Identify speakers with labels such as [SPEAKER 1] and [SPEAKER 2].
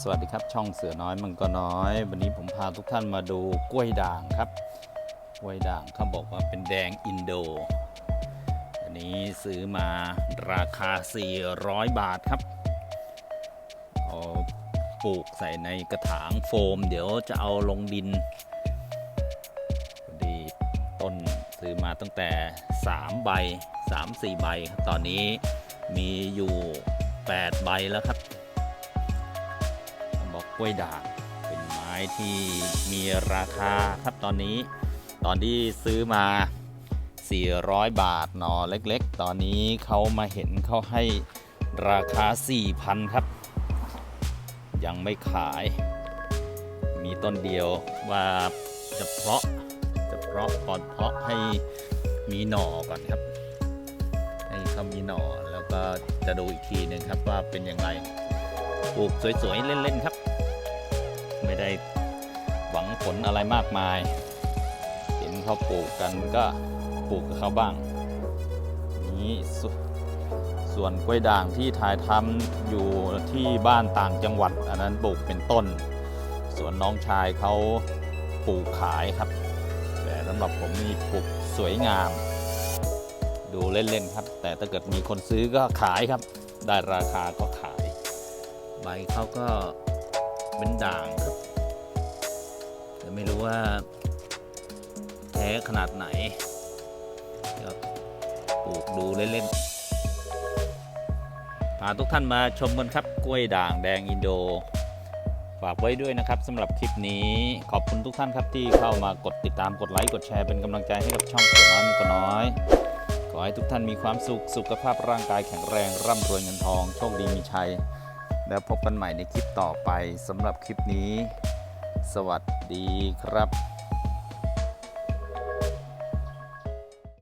[SPEAKER 1] สวัสดีครับช่องเสือน้อยมังกรน้อย วันนี้ผมพาทุกท่านมาดูกล้วยด่างครับ กล้วยด่างเขาบอกว่าเป็นแดงอินโด อันนี้ซื้อมาราคา 400 บาทครับเอาปลูกใส่ในกระถางโฟม เดี๋ยวจะเอาลงดินดีต้นซื้อมาตั้งแต่ 3 ใบ 3-4 ใบครับตอนนี้มีอยู่ 8 ใบแล้วครับ กล้วยด่างเป็นไม้ที่มีราคาครับตอนนี้ ตอนที่ซื้อมา 400 บาทหนอเล็กๆ ตอนนี้เขามาเห็นเขาให้ราคา 4,000 ครับ ยังไม่ขาย มีต้นเดียวว่าจะเพาะจะเพาะก่อนเพาะให้มีหน่อก่อนครับ ให้เขามีหน่อแล้วก็จะดูอีกทีหนึงครับว่าเป็นอย่างไรปลูกสวยๆ เล่น ๆ ครับ ไม่ได้หวังผลอะไรมากมาย เห็นเขาปลูกกันก็ปลูกกับเขาบ้าง นี้สส่วนกล้วยด่างที่ถ่ายทำอยู่ที่บ้านต่างจังหวัด อันนั้นปลูกเป็นต้น ส่วนน้องชายเขาปลูกขายครับ แต่สำหรับผมนี่ปลูกสวยงาม ดูเล่นๆครับ แต่ถ้าเกิดมีคนซื้อก็ขายครับ ได้ราคาก็ขาย ใบเขาก็เป็นด่างครับ แต่ไม่รู้ว่าแท้ขนาดไหนก็ปลูกดูเล่นๆพาทุกท่านมาชมกันครับกล้วยด่างแดงอินโด ฝากไว้ด้วยนะครับสำหรับคลิปนี้ขอบคุณทุกท่านครับที่เข้ามากดติดตามกดไลค์กดแชร์เป็นกำลังใจให้กับช่องเสือน้อยมันก็น้อยขอให้ทุกท่านมีความสุขสุขภาพร่างกายแข็งแรงร่ำรวยเงินทองโชคดีมีชัย แล้วพบกันใหม่ในคลิปต่อไปสำหรับคลิปนี้ สวัสดีครับ